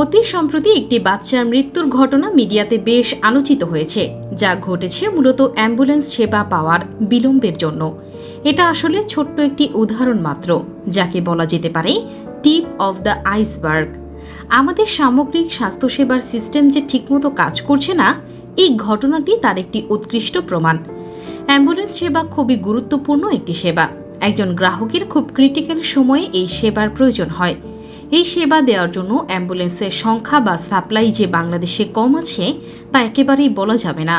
অতি সম্প্রতি একটি বাচ্চার মৃত্যুর ঘটনা মিডিয়াতে বেশ আলোচিত হয়েছে, যা ঘটেছে মূলত অ্যাম্বুলেন্স সেবা পাওয়ার বিলম্বের জন্য। এটা আসলে ছোট্ট একটি উদাহরণ মাত্র, যাকে বলা যেতে পারে টিপ অফ দ্য আইসবার্গ। আমাদের সামগ্রিক স্বাস্থ্যসেবার সিস্টেম যে ঠিকমতো কাজ করছে না, এই ঘটনাটি তার একটি উৎকৃষ্ট প্রমাণ। অ্যাম্বুলেন্স সেবা খুবই গুরুত্বপূর্ণ একটি সেবা। একজন গ্রাহকের খুব ক্রিটিক্যাল সময়ে এই সেবার প্রয়োজন হয়। এই সেবা দেওয়ার জন্য অ্যাম্বুলেন্সের সংখ্যা বা সাপ্লাই যে বাংলাদেশে কম আছে, তা একেবারেই বলা যাবে না।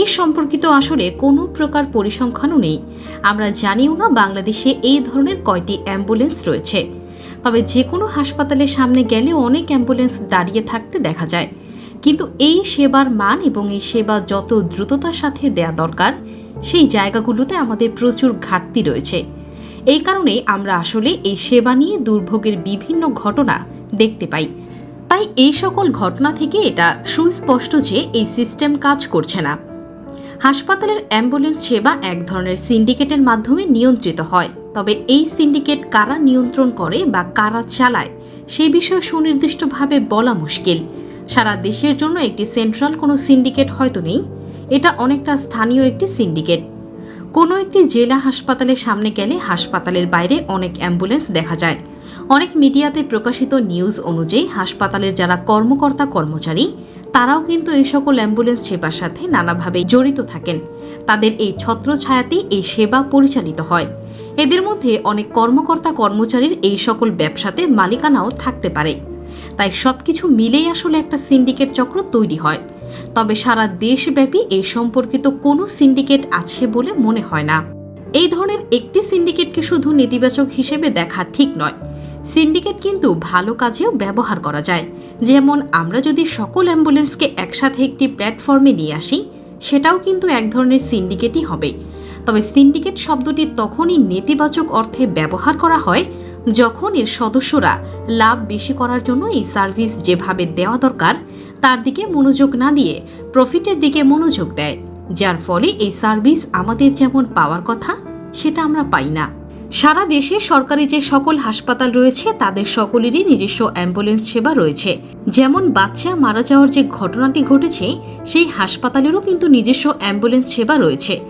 এই সম্পর্কিত আসলে কোনো প্রকার পরিসংখ্যানও নেই। আমরা জানিও না বাংলাদেশে এই ধরনের কয়টি অ্যাম্বুলেন্স রয়েছে। তবে যে কোনো হাসপাতালের সামনে গেলে অনেক অ্যাম্বুলেন্স দাঁড়িয়ে থাকতে দেখা যায়। কিন্তু এই সেবার মান এবং এই সেবা যত দ্রুততার সাথে দেয়া দরকার, সেই জায়গাগুলোতে আমাদের প্রচুর ঘাটতি রয়েছে। এই কারণে আমরা আসলে এই সেবা নিয়ে দুর্ভোগের বিভিন্ন ঘটনা দেখতে পাই। তাই এই সকল ঘটনা থেকে এটা সুস্পষ্ট যে এই সিস্টেম কাজ করছে না। হাসপাতালের অ্যাম্বুলেন্স সেবা এক ধরনের সিন্ডিকেটের মাধ্যমে নিয়ন্ত্রিত হয়। তবে এই সিন্ডিকেট কারা নিয়ন্ত্রণ করে বা কারা চালায়, সে বিষয়ে সুনির্দিষ্টভাবে বলা মুশকিল। সারা দেশের জন্য একটি সেন্ট্রাল কোনো সিন্ডিকেট হয়তো নেই। এটা অনেকটা স্থানীয় একটি সিন্ডিকেট। কোনো একটি জেলা হাসপাতালের সামনে গেলে হাসপাতালের বাইরে অনেক অ্যাম্বুলেন্স দেখা যায়। অনেক মিডিয়াতে প্রকাশিত নিউজ অনুযায়ী হাসপাতালের যারা কর্মকর্তা কর্মচারী, তারাও কিন্তু এই সকল অ্যাম্বুলেন্স সেবার সাথে নানাভাবে জড়িত থাকেন। তাদের এই ছত্রছায়াতেই এই সেবা পরিচালিত হয়। এদের মধ্যে অনেক কর্মকর্তা কর্মচারীর এই সকল ব্যবসাতে মালিকানাও থাকতে পারে। তাই সবকিছু মিলেই আসলে একটা সিন্ডিকেট চক্র তৈরি হয়। তবে সারা দেশব্যাপী এই সম্পর্কিত কোনো সিন্ডিকেট আছে বলে মনে হয় না। এই ধরনের একটি সিন্ডিকেটকে শুধু নেতিবাচক হিসেবে দেখা ঠিক নয়। সিন্ডিকেট কিন্তু ভালো কাজেও ব্যবহার করা যায়। যেমন আমরা যদি সকল অ্যাম্বুলেন্সকে একসাথে একটি প্ল্যাটফর্মে নিয়ে আসি, সেটাও কিন্তু এক ধরনের সিন্ডিকেটই হবে। তবে সিন্ডিকেট শব্দটি তখনই নেতিবাচক অর্থে ব্যবহার করা হয় যখন এর সদস্যরা লাভ বেশি করার জন্য এই সার্ভিস যেভাবে দেওয়া দরকার, তার দিকে মনোযোগ না দিয়ে প্রফিটের দিকে মনোযোগ দেয়, যার ফলে এই সার্ভিস আমাদের যেমন পাওয়ার কথা, সেটা আমরা পাই না। সারা দেশে সরকারি যে সকল হাসপাতাল রয়েছে, তাদের সকলেরই নিজস্ব অ্যাম্বুলেন্স সেবা রয়েছে। যেমন বাচ্চা মারা যাওয়ার যে ঘটনাটি ঘটেছে, সেই হাসপাতালেরও কিন্তু নিজস্ব অ্যাম্বুলেন্স সেবা রয়েছে।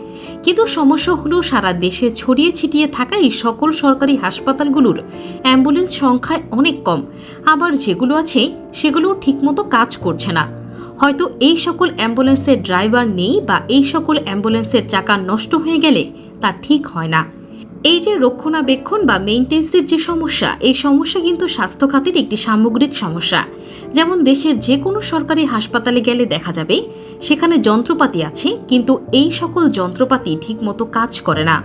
কিন্তু সমস্যা হলো সারা দেশে ছড়িয়ে ছিটিয়ে থাকা এই সকল সরকারি হাসপাতালগুলোর অ্যাম্বুলেন্স সংখ্যায় অনেক কম। আবার যেগুলো আছে, সেগুলো ঠিকমতো কাজ করছে না। হয়তো এই সকল অ্যাম্বুলেন্সের ড্রাইভার নেই বা এই সকল অ্যাম্বুলেন্সের চাকা নষ্ট হয়ে গেলে তা ঠিক হয় না। এই যে রক্ষণাবেক্ষণ বা মেইনটেন্সের যে সমস্যা, এই সমস্যা কিন্তু স্বাস্থ্য খাতের একটি সামগ্রিক সমস্যা। যেমন দেশের যে কোনো সরকারি হাসপাতালে গেলে দেখা যাবে সেখানে যন্ত্রপাতি আছে, কিন্তু এই সকল যন্ত্রপাতি ঠিকমতো কাজ করে না।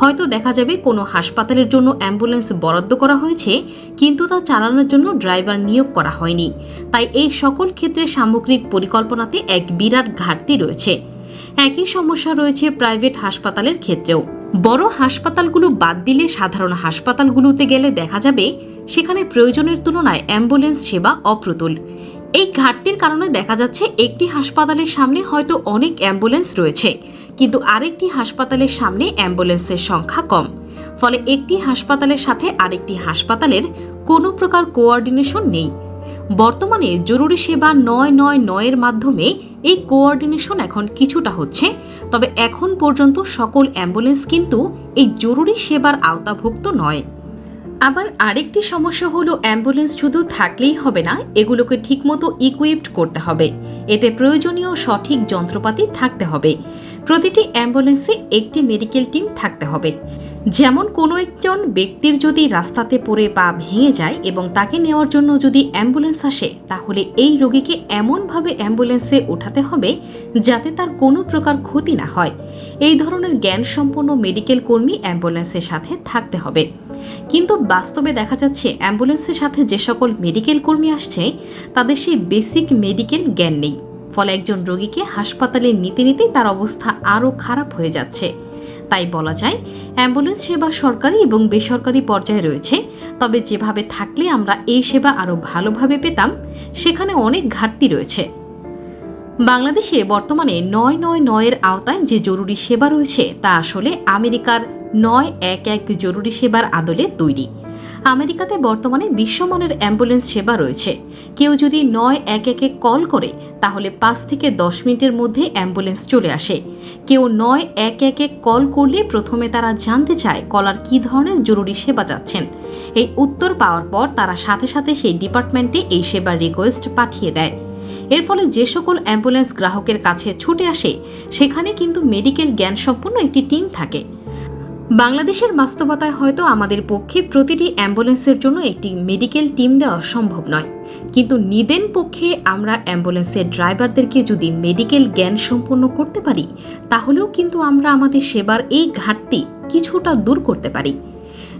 হয়তো দেখা যাবে কোনো হাসপাতালের জন্য অ্যাম্বুলেন্স বরাদ্দ করা হয়েছে, কিন্তু তা চালানোর জন্য ড্রাইভার নিয়োগ করা হয়নি। তাই এই সকল ক্ষেত্রে সামগ্রিক পরিকল্পনাতে এক বিরাট ঘাটতি রয়েছে। একই সমস্যা রয়েছে প্রাইভেট হাসপাতালের ক্ষেত্রেও। বড় হাসপাতালগুলো বাদ দিলে সাধারণ হাসপাতালগুলোতে গেলে দেখা যাবে, সেখানে প্রয়োজনের তুলনায় অ্যাম্বুলেন্স সেবা অপ্রতুল। এই ঘাটতির কারণে দেখা যাচ্ছে একটি হাসপাতালের সামনে হয়তো অনেক অ্যাম্বুলেন্স রয়েছে, কিন্তু আরেকটি হাসপাতালের সামনে অ্যাম্বুলেন্সের সংখ্যা কম। ফলে একটি হাসপাতালের সাথে আরেকটি হাসপাতালের কোনো প্রকার কোঅর্ডিনেশন নেই। বর্তমানে জরুরি সেবা নয় নয় নয়ের মাধ্যমে এই কোঅর্ডিনেশন এখন কিছুটা হচ্ছে, তবে এখন পর্যন্ত সকল অ্যাম্বুলেন্স কিন্তু এই জরুরি সেবার আওতাভুক্ত নয়। আবার আরেকটি সমস্যা হলো অ্যাম্বুলেন্স শুধু থাকলেই হবে না, এগুলোকে ঠিকমতো ইকুইপড করতে হবে। এতে প্রয়োজনীয় সঠিক যন্ত্রপাতি থাকতে হবে। প্রতিটি অ্যাম্বুলেন্সে একটি মেডিকেল টিম থাকতে হবে। যেমন কোনো একজন ব্যক্তির যদি রাস্তাতে পড়ে পা ভেঙে যায় এবং তাকে নেওয়ার জন্য যদি অ্যাম্বুলেন্স আসে, তাহলে এই রোগীকে এমনভাবে অ্যাম্বুলেন্সে ওঠাতে হবে যাতে তার কোনো প্রকার ক্ষতি না হয়। এই ধরনের জ্ঞান সম্পন্ন মেডিকেল কর্মী অ্যাম্বুলেন্সের সাথে থাকতে হবে। কিন্তু বাস্তবে দেখা যাচ্ছে অ্যাম্বুলেন্সের সাথে যে সকল মেডিকেল কর্মী আসছে, তাদের সেই বেসিক মেডিকেল জ্ঞান নেই। ফলে একজন রোগীকে হাসপাতালে নিতে নিতেই তার অবস্থা আরও খারাপ হয়ে যাচ্ছে। তাই বলা যায়, অ্যাম্বুলেন্স সেবা সরকারি এবং বেসরকারি পর্যায়ে রয়েছে। তবে যেভাবে থাকলে আমরা এই সেবা আরও ভালোভাবে পেতাম, সেখানে অনেক ঘাটতি রয়েছে। বাংলাদেশে বর্তমানে নয় নয় নয়ের আওতায় যে জরুরি সেবা রয়েছে, তা আসলে আমেরিকার নয় এক এক জরুরি সেবার আদলে তৈরি। আমেরিকাতে বর্তমানে বিশ্বমানের অ্যাম্বুলেন্স সেবা রয়েছে। কেউ যদি নয় এক একে কল করে, তাহলে পাঁচ থেকে দশ মিনিটের মধ্যে অ্যাম্বুলেন্স চলে আসে। কেউ নয় এক একে কল করলে প্রথমে তারা জানতে চায় কলার কী ধরনের জরুরি সেবা যাচ্ছেন। এই উত্তর পাওয়ার পর তারা সাথে সাথে সেই ডিপার্টমেন্টে এই সেবার রিকোয়েস্ট পাঠিয়ে দেয়। এর ফলে যে সকল অ্যাম্বুলেন্স গ্রাহকের কাছে ছুটে আসে, সেখানে কিন্তু মেডিকেল জ্ঞান সম্পন্ন একটি টিম থাকে। বাংলাদেশের বাস্তবতায় হয়তো আমাদের পক্ষে প্রতিটি অ্যাম্বুলেন্সের জন্য একটি মেডিকেল টিম দেওয়া সম্ভব নয়। কিন্তু নিদেন পক্ষে আমরা অ্যাম্বুলেন্সের ড্রাইভারদেরকে যদি মেডিকেল জ্ঞান সম্পন্ন করতে পারি, তাহলেও কিন্তু আমরা আমাদের সেবার এই ঘাটতি কিছুটা দূর করতে পারি।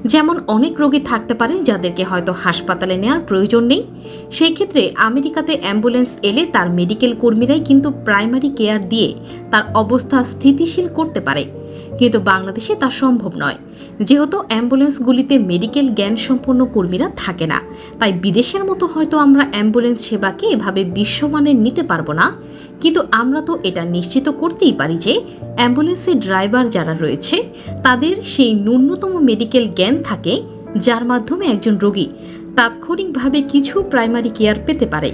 যেমন অনেক রোগী থাকতে পারে যাদেরকে হয়তো হাসপাতালে নেওয়ার প্রয়োজন নেই। সেই ক্ষেত্রে আমেরিকাতে অ্যাম্বুলেন্স এলে তার মেডিকেল কর্মীরাই কিন্তু প্রাইমারি কেয়ার দিয়ে তার অবস্থা স্থিতিশীল করতে পারে। কিন্তু বাংলাদেশে তা সম্ভব নয়। যেহেতু অ্যাম্বুলেন্সগুলিতে মেডিকেল জ্ঞান সম্পন্ন কর্মীরা থাকে না, তাই বিদেশের মতো হয়তো আমরা অ্যাম্বুলেন্স সেবাকে এভাবে বিশ্বমানের নিতে পারব না। কিন্তু আমরা তো এটা নিশ্চিত করতেই পারি যে অ্যাম্বুলেন্সের ড্রাইভার যারা রয়েছে, তাদের সেই ন্যূনতম মেডিকেল জ্ঞান থাকে, যার মাধ্যমে একজন রোগী তাৎক্ষণিকভাবে কিছু প্রাইমারি কেয়ার পেতে পারে।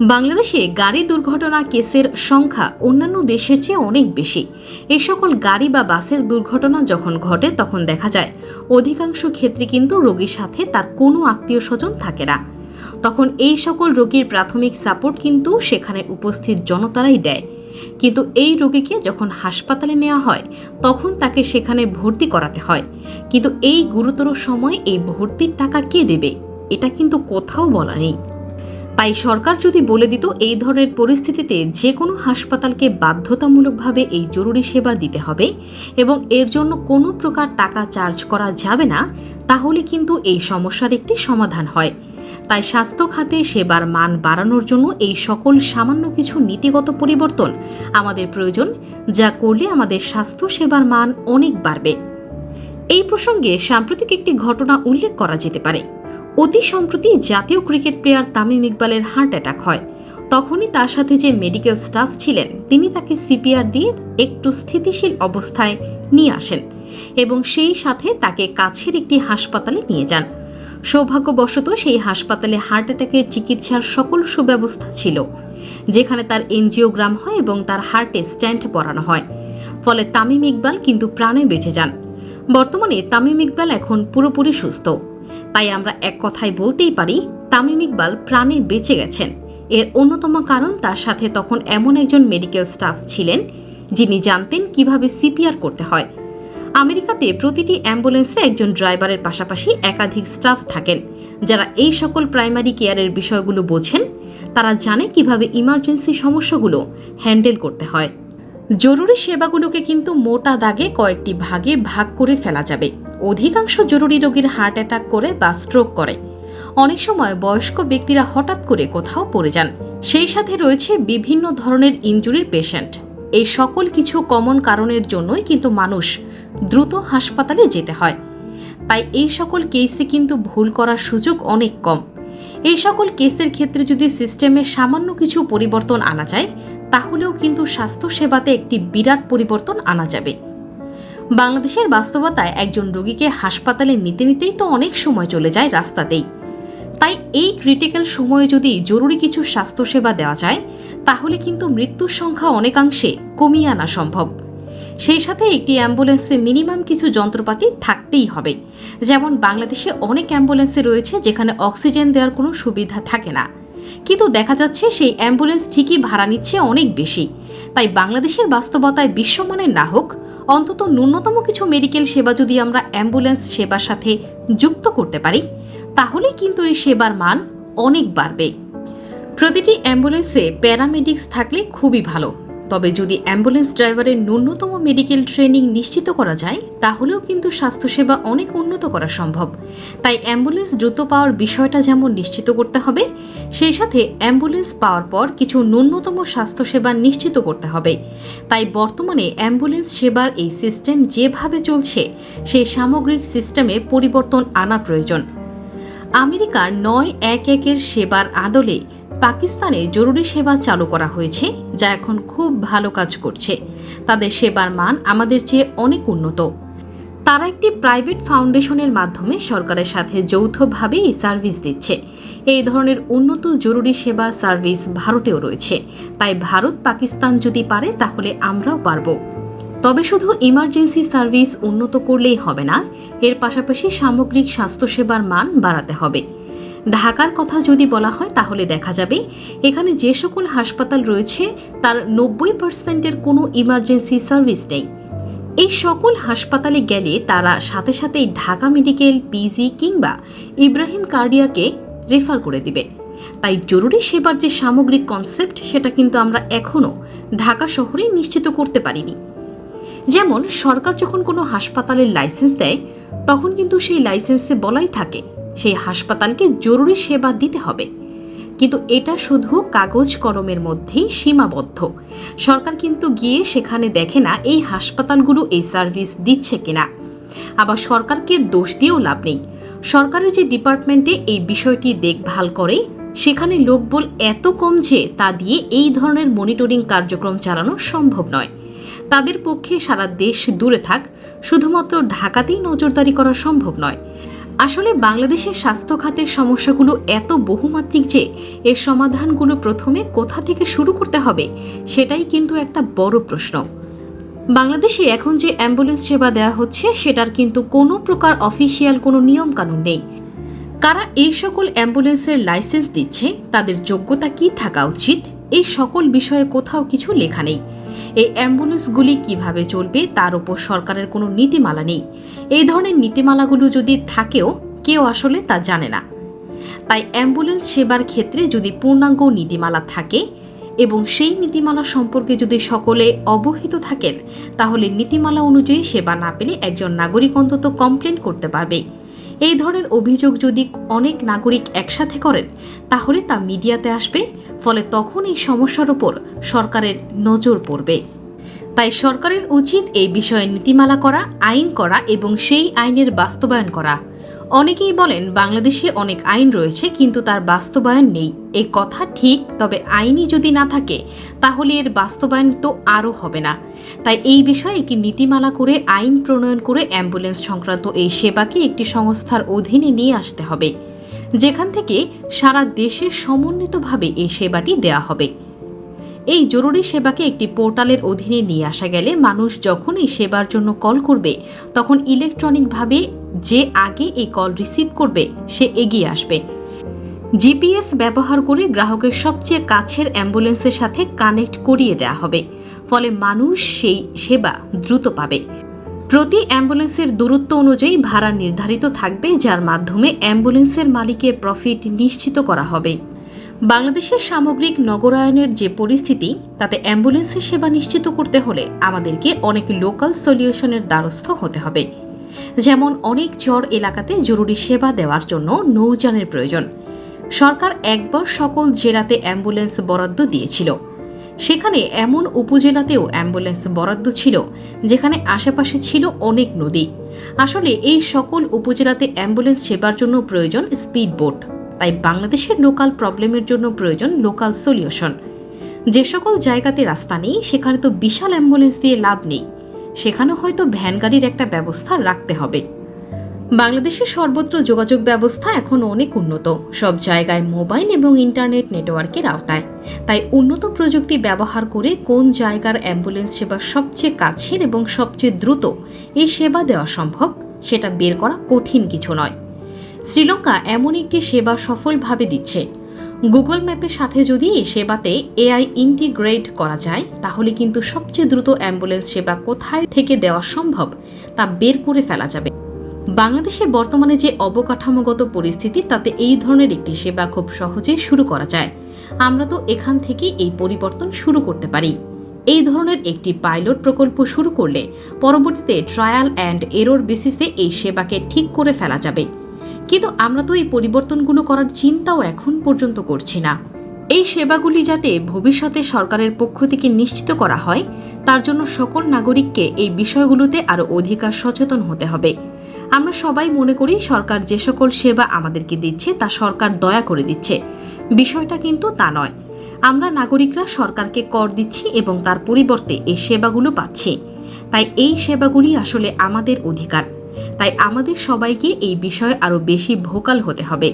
বাংলাদেশে গাড়ি দুর্ঘটনা কেসের সংখ্যা অন্যান্য দেশের চেয়ে অনেক বেশি। এই সকল গাড়ি বা বাসের দুর্ঘটনা যখন ঘটে, তখন দেখা যায় অধিকাংশ ক্ষেত্রে কিন্তু রোগীর সাথে তার কোনো আত্মীয় স্বজন থাকে না। তখন এই সকল রোগীর প্রাথমিক সাপোর্ট কিন্তু সেখানে উপস্থিত জনতারাই দেয়। কিন্তু এই রোগীকে যখন হাসপাতালে নেওয়া হয়, তখন তাকে সেখানে ভর্তি করাতে হয়। কিন্তু এই গুরুতর সময় এই ভর্তির টাকা কে দেবে? এটা কিন্তু কোথাও বলা নেই। তাই সরকার যদি বলে দিত এই ধরনের পরিস্থিতিতে যে কোনো হাসপাতালকে বাধ্যতামূলকভাবে এই জরুরি সেবা দিতে হবে এবং এর জন্য কোনো প্রকার টাকা চার্জ করা যাবে না, তাহলে কিন্তু এই সমস্যার একটি সমাধান হয়। তাই স্বাস্থ্য খাতে সেবার মান বাড়ানোর জন্য এই সকল সামান্য কিছু নীতিগত পরিবর্তন আমাদের প্রয়োজন, যা করলে আমাদের স্বাস্থ্য সেবার মান অনেক বাড়বে। এই প্রসঙ্গে সাম্প্রতিক একটি ঘটনা উল্লেখ করা যেতে পারে। অতি সম্প্রতি জাতীয় ক্রিকেট প্লেয়ার তামিম ইকবালের হার্ট অ্যাটাক হয়। তখনই তার সাথে যে মেডিকেল স্টাফ ছিলেন, তিনি তাকে সিপিআর দিয়ে একটু স্থিতিশীল অবস্থায় নিয়ে আসেন এবং সেই সাথে তাকে কাছের একটি হাসপাতালে নিয়ে যান। সৌভাগ্যবশত সেই হাসপাতালে হার্ট অ্যাটাকের চিকিৎসার সকল সুব্যবস্থা ছিল, যেখানে তার এনজিওগ্রাম হয় এবং তার হার্টে স্ট্যান্ড পরানো হয়। ফলে তামিম ইকবাল কিন্তু প্রাণে বেঁচে যান। বর্তমানে তামিম ইকবাল এখন পুরোপুরি সুস্থ। তাই আমরা এক কথায় বলতেই পারি, তামিম ইকবাল প্রাণে বেঁচে গেছেন। এর অন্যতম কারণ তার সাথে তখন এমন একজন মেডিকেল স্টাফ ছিলেন, যিনি জানতেন কীভাবে সিপিআর করতে হয়। আমেরিকাতে প্রতিটি অ্যাম্বুলেন্সে একজন ড্রাইভারের পাশাপাশি একাধিক স্টাফ থাকেন, যারা এই সকল প্রাইমারি কেয়ারের বিষয়গুলো বোঝেন। তারা জানে কীভাবে ইমার্জেন্সি সমস্যাগুলো হ্যান্ডেল করতে হয়। জরুরি সেবাগুলোকে কিন্তু মোটা দাগে কয়েকটি ভাগে ভাগ করে ফেলা যাবে। অধিকাংশ জরুরি রোগীর হার্ট অ্যাটাক করে বা স্ট্রোক করে। অনেক সময় বয়স্ক ব্যক্তিরা হঠাৎ করে কোথাও পড়ে যান। সেই সাথে রয়েছে বিভিন্ন ধরনের ইনজুরির পেশেন্ট। এই সকল কিছু কমন কারণের জন্যই কিন্তু মানুষ দ্রুত হাসপাতালে যেতে হয়। তাই এই সকল কেসে কিন্তু ভুল করার সুযোগ অনেক কম। এই সকল কেসের ক্ষেত্রে যদি সিস্টেমে সামান্য কিছু পরিবর্তন আনা যায়, তাহলেও কিন্তু স্বাস্থ্যসেবাতে একটি বিরাট পরিবর্তন আনা যাবে। বাংলাদেশের বাস্তবতায় একজন রোগীকে হাসপাতালে নিতে নিতেই তো অনেক সময় চলে যায় রাস্তাতেই। তাই এই ক্রিটিক্যাল সময়ে যদি জরুরি কিছু স্বাস্থ্যসেবা দেওয়া যায়, তাহলে কিন্তু মৃত্যুর সংখ্যা অনেকাংশে কমিয়ে আনা সম্ভব। সেই সাথে একটি অ্যাম্বুলেন্সে মিনিমাম কিছু যন্ত্রপাতি থাকতেই হবে। যেমন বাংলাদেশে অনেক অ্যাম্বুলেন্সে রয়েছে যেখানে অক্সিজেন দেওয়ার কোনো সুবিধা থাকে না। কিন্তু দেখা যাচ্ছে সেই অ্যাম্বুলেন্স ঠিকই ভাড়া নিচ্ছে অনেক বেশি। তাই বাংলাদেশের বাস্তবতায় বিশ্বমানের না হোক অন্তত ন্যূনতম কিছু মেডিকেল সেবা যদি আমরা অ্যাম্বুলেন্স সেবার সাথে যুক্ত করতে পারি তাহলে কিন্তু এই সেবার মান অনেক বাড়বে। প্রতিটি অ্যাম্বুলেন্সে প্যারামেডিক্স থাকলে খুবই ভালো। তবে যদি অ্যাম্বুলেন্স ড্রাইভারের ন্যূনতম মেডিকেল ট্রেনিং নিশ্চিত করা যায়, তাহলেও কিন্তু স্বাস্থ্যসেবা অনেক উন্নত করা সম্ভব। তাই অ্যাম্বুলেন্স দ্রুত পাওয়ার বিষয়টা যেমন নিশ্চিত করতে হবে, সেই সাথে অ্যাম্বুলেন্স পাওয়ার পর কিছু ন্যূনতম স্বাস্থ্যসেবা নিশ্চিত করতে হবে। তাই বর্তমানে অ্যাম্বুলেন্স সেবার এই সিস্টেম যেভাবে চলছে, সেই সামগ্রিক সিস্টেমে পরিবর্তন আনা প্রয়োজন। আমেরিকার নয় এক একের সেবার আদলে পাকিস্তানে জরুরি সেবা চালু করা হয়েছে, যা এখন খুব ভালো কাজ করছে। তাদের সেবার মান আমাদের চেয়ে অনেক উন্নত। তারা একটি প্রাইভেট ফাউন্ডেশনের মাধ্যমে সরকারের সাথে যৌথভাবে এই সার্ভিস দিচ্ছে। এই ধরনের উন্নত জরুরি সেবা সার্ভিস ভারতেও রয়েছে। তাই ভারত, পাকিস্তান যদি পারে, তাহলে আমরাও পারব। তবে শুধু ইমার্জেন্সি সার্ভিস উন্নত করলেই হবে না, এর পাশাপাশি সামগ্রিক স্বাস্থ্যসেবার মান বাড়াতে হবে। ঢাকার কথা যদি বলা হয়, তাহলে দেখা যাবে, এখানে যে সকল হাসপাতাল রয়েছে, তার নব্বই পার্সেন্টের কোনো ইমার্জেন্সি সার্ভিস নেই। এই সকল হাসপাতালে গেলে তারা সাথে সাথেই ঢাকা মেডিকেল পিজি কিংবা ইব্রাহিম কার্ডিয়াকে রেফার করে দিবে। তাই জরুরি সেবার যে সামগ্রিক কনসেপ্ট সেটা কিন্তু আমরা এখনও ঢাকা শহরে নিশ্চিত করতে পারিনি। যেমন, সরকার যখন কোনো হাসপাতালের লাইসেন্স দেয়, তখন কিন্তু সেই লাইসেন্সে বলাই থাকে। সেই হাসপাতালকে জরুরি সেবা দিতে হবে। কিন্তু এটা শুধু কাগজ কলমের মধ্যেই সীমাবদ্ধ। সরকার কিন্তু গিয়ে সেখানে দেখে না এই হাসপাতালগুলো এই সার্ভিস দিচ্ছে কিনা। আবার সরকারকে দোষ দিয়েও লাভ নেই। সরকারের যে ডিপার্টমেন্টে এই বিষয়টি দেখভাল করে সেখানে লোকবল এত কম যে তা দিয়ে এই ধরনের মনিটরিং কার্যক্রম চালানো সম্ভব নয়। তাদের পক্ষে সারা দেশ দূরে থাক, শুধুমাত্র ঢাকাতেই নজরদারি করা সম্ভব নয়। আসলে বাংলাদেশের স্বাস্থ্য খাতের সমস্যাগুলো এত বহুমাত্রিক যে এর সমাধানগুলো প্রথমে কোথা থেকে শুরু করতে হবে, সেটাই কিন্তু একটা বড় প্রশ্ন। বাংলাদেশে এখন যে অ্যাম্বুলেন্স সেবা দেওয়া হচ্ছে, সেটার কিন্তু কোনো প্রকার অফিসিয়াল কোনো নিয়ম কানুন নেই। কারা এই সকল অ্যাম্বুলেন্সের লাইসেন্স দিচ্ছে, তাদের যোগ্যতা কি থাকা উচিত, এই সকল বিষয়ে কোথাও কিছু লেখা নেই। এই অ্যাম্বুলেন্সগুলি কীভাবে চলবে তার উপর সরকারের কোনো নীতিমালা নেই। এই ধরনের নীতিমালাগুলো যদি থাকেও, কেউ আসলে তা জানে না। তাই অ্যাম্বুলেন্স সেবার ক্ষেত্রে যদি পূর্ণাঙ্গ নীতিমালা থাকে এবং সেই নীতিমালা সম্পর্কে যদি সকলে অবহিত থাকেন, তাহলে নীতিমালা অনুযায়ী সেবা না পেলে একজন নাগরিক অন্তত কমপ্লেন করতে পারবে। এই ধরনের অভিযোগ যদি অনেক নাগরিক একসাথে করেন, তাহলে তা মিডিয়াতে আসবে, ফলে তখন এই সমস্যার ওপর সরকারের নজর পড়বে। তাই সরকারের উচিত এই বিষয়ে নীতিমালা করা, আইন করা এবং সেই আইনের বাস্তবায়ন করা। অনেকেই বলেন বাংলাদেশে অনেক আইন রয়েছে, কিন্তু তার বাস্তবায়ন নেই। এই কথা ঠিক, তবে আইনই যদি না থাকে, তাহলে এর বাস্তবায়ন তো আরও হবে না। তাই এই বিষয়ে একটি নীতিমালা করে, আইন প্রণয়ন করে অ্যাম্বুলেন্স সংক্রান্ত এই সেবাকে একটি সংস্থার অধীনে নিয়ে আসতে হবে, যেখান থেকে সারা দেশে সমন্বিতভাবে এই সেবাটি দেয়া হবে। এই জরুরি সেবাকে একটি পোর্টালের অধীনে নিয়ে আসা গেলে মানুষ যখন এই সেবার জন্য কল করবে, তখন ইলেকট্রনিকভাবে যে আগে এই কল রিসিভ করবে, সে এগিয়ে আসবে। জিপিএস ব্যবহার করে গ্রাহকের সবচেয়ে কাছের অ্যাম্বুলেন্সের সাথে কানেক্ট করিয়ে দেওয়া হবে, ফলে মানুষ সেই সেবা দ্রুত পাবে। প্রতি অ্যাম্বুলেন্সের দূরত্ব অনুযায়ী ভাড়া নির্ধারিত থাকবে, যার মাধ্যমে অ্যাম্বুলেন্সের মালিকের প্রফিট নিশ্চিত করা হবে। বাংলাদেশের সামগ্রিক নগরায়নের যে পরিস্থিতি, তাতে অ্যাম্বুলেন্সের সেবা নিশ্চিত করতে হলে আমাদেরকে অনেক লোকাল সলিউশনের দ্বারস্থ হতে হবে। যেমন অনেক চর এলাকাতে জরুরি সেবা দেওয়ার জন্য নৌযানের প্রয়োজন। সরকার একবার সকল জেলাতে অ্যাম্বুলেন্স বরাদ্দ দিয়েছিল। সেখানে এমন উপজেলাতেও অ্যাম্বুলেন্স বরাদ্দ ছিল, যেখানে আশেপাশে ছিল অনেক নদী। আসলে এই সকল উপজেলাতে অ্যাম্বুলেন্স সেবার জন্য প্রয়োজন স্পিড বোট। তাই বাংলাদেশের লোকাল প্রবলেমের জন্য প্রয়োজন লোকাল সলিউশন যে সকল জায়গাতে রাস্তা নেই, সেখানে তো বিশাল অ্যাম্বুলেন্স দিয়ে লাভ নেই। সেখানে হয়তো ভ্যান গাড়ির একটা ব্যবস্থা রাখতে হবে। বাংলাদেশের সর্বত্র যোগাযোগ ব্যবস্থা এখন অনেক উন্নত। সব জায়গায় মোবাইল এবং ইন্টারনেট নেটওয়ার্কের আওতায়। তাই উন্নত প্রযুক্তি ব্যবহার করে কোন জায়গার অ্যাম্বুলেন্স সেবা সবচেয়ে কাছের এবং সবচেয়ে দ্রুত এই সেবা দেওয়া সম্ভব, সেটা বের করা কঠিন কিছু নয়। শ্রীলঙ্কা এমন একটি সেবা সফলভাবে দিচ্ছে। গুগল ম্যাপের সাথে যদি এই সেবাতে এআই ইন্টিগ্রেট করা যায়, তাহলে কিন্তু সবচেয়ে দ্রুত অ্যাম্বুলেন্স সেবা কোথায় থেকে দেওয়া সম্ভব তা বের করে ফেলা যাবে। বাংলাদেশে বর্তমানে যে অবকাঠামোগত পরিস্থিতি, তাতে এই ধরনের একটি সেবা খুব সহজেই শুরু করা যায়। আমরা তো এখান থেকে এই পরিবর্তন শুরু করতে পারি। এই ধরনের একটি পাইলট প্রকল্প শুরু করলে পরবর্তীতে ট্রায়াল অ্যান্ড এরোর বেসিসে এই সেবাকে ঠিক করে ফেলা যাবে। কিন্তু আমরা তো এই পরিবর্তনগুলো করার চিন্তাও এখন পর্যন্ত করছি না। এই সেবাগুলি যাতে ভবিষ্যতে সরকারের পক্ষ থেকে নিশ্চিত করা হয়, তার জন্য সকল নাগরিককে এই বিষয়গুলোতে আরও অধিকার সচেতন হতে হবে। আমরা সবাই মনে করি সরকার যে সকল সেবা আমাদেরকে দিচ্ছে, তা সরকার দয়া করে দিচ্ছে। বিষয়টা কিন্তু তা নয়। আমরা নাগরিকরা সরকারকে কর দিচ্ছি এবং তার পরিবর্তে এই সেবাগুলো পাচ্ছি। তাই এই সেবাগুলি আসলে আমাদের অধিকার। তাই আমাদের সবাইকে এই বিষয়ে আরও বেশি ভোকাল হতে হবে।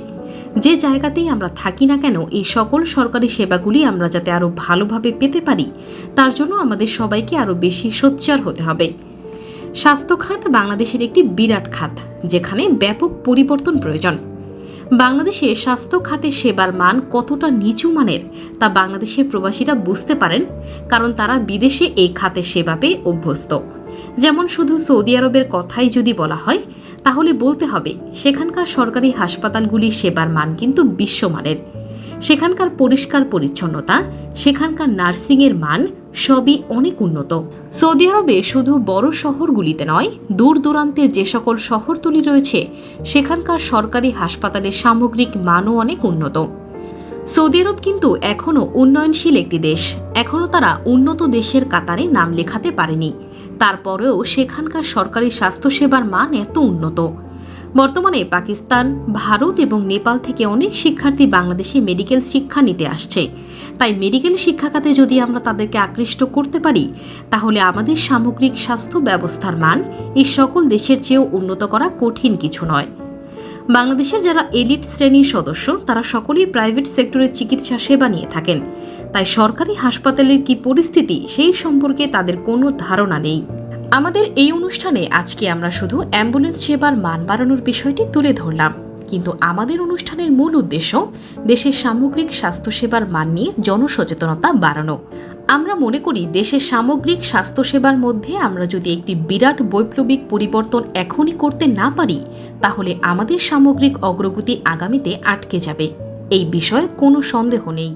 যে জায়গাতেই আমরা থাকি না কেন, এই সকল সরকারি সেবাগুলি আমরা যাতে আরও ভালোভাবে পেতে পারি, তার জন্য আমাদের সবাইকে আরও বেশি সোচ্চার হতে হবে। স্বাস্থ্য খাত বাংলাদেশের একটি বিরাট খাত, যেখানে ব্যাপক পরিবর্তন প্রয়োজন। বাংলাদেশে স্বাস্থ্য খাতের সেবার মান কতটা নিচু মানের, তা বাংলাদেশের প্রবাসীরা বুঝতে পারেন, কারণ তারা বিদেশে এই খাতের সেবা পেয়ে অভ্যস্ত। যেমন শুধু সৌদি আরবের কথাই যদি বলা হয়, তাহলে বলতে হবে, সেখানকার সরকারি হাসপাতালগুলির সেবার মান কিন্তু বিশ্বমানের। সেখানকার পরিষ্কার পরিচ্ছন্নতা, সেখানকার নার্সিংয়ের মান সবই অনেক উন্নত। সৌদি আরবে শুধু বড় শহরগুলিতে নয়, দূর দূরান্তের যে সকল শহরতলি রয়েছে, সেখানকার সরকারি হাসপাতালের সামগ্রিক মানও অনেক উন্নত। সৌদি আরব কিন্তু এখনও উন্নয়নশীল একটি দেশ। এখনও তারা উন্নত দেশের কাতারে নাম লেখাতে পারেনি। তারপরেও সেখানকার সরকারি স্বাস্থ্যসেবার মান এত উন্নত। বর্তমানে পাকিস্তান, ভারত এবং নেপাল থেকে অনেক শিক্ষার্থী বাংলাদেশে মেডিকেল শিক্ষা নিতে আসছে। তাই মেডিকেল শিক্ষাখাতে যদি আমরা তাদেরকে আকৃষ্ট করতে পারি, তাহলে আমাদের সামগ্রিক স্বাস্থ্য ব্যবস্থার মান এই সকল দেশের চেয়েও উন্নত করা কঠিন কিছু নয়। বাংলাদেশের যারা এলিট শ্রেণির সদস্য, তারা সকলেই প্রাইভেট সেক্টরের চিকিৎসা সেবা নিয়ে থাকেন। তাই সরকারি হাসপাতালের কি পরিস্থিতি সেই সম্পর্কে তাদের কোনো ধারণা নেই। আমাদের এই অনুষ্ঠানে আজকে আমরা শুধু অ্যাম্বুলেন্স সেবার মান বাড়ানোর বিষয়টি তুলে ধরলাম। কিন্তু আমাদের অনুষ্ঠানের মূল উদ্দেশ্য দেশের সামগ্রিক স্বাস্থ্যসেবার মান নিয়ে জনসচেতনতা বাড়ানো। আমরা মনে করি দেশের সামগ্রিক স্বাস্থ্যসেবার মধ্যে আমরা যদি একটি বিরাট বৈপ্লবিক পরিবর্তন এখনই করতে না পারি, তাহলে আমাদের সামগ্রিক অগ্রগতি আগামীতে আটকে যাবে। এই বিষয়ে কোনো সন্দেহ নেই।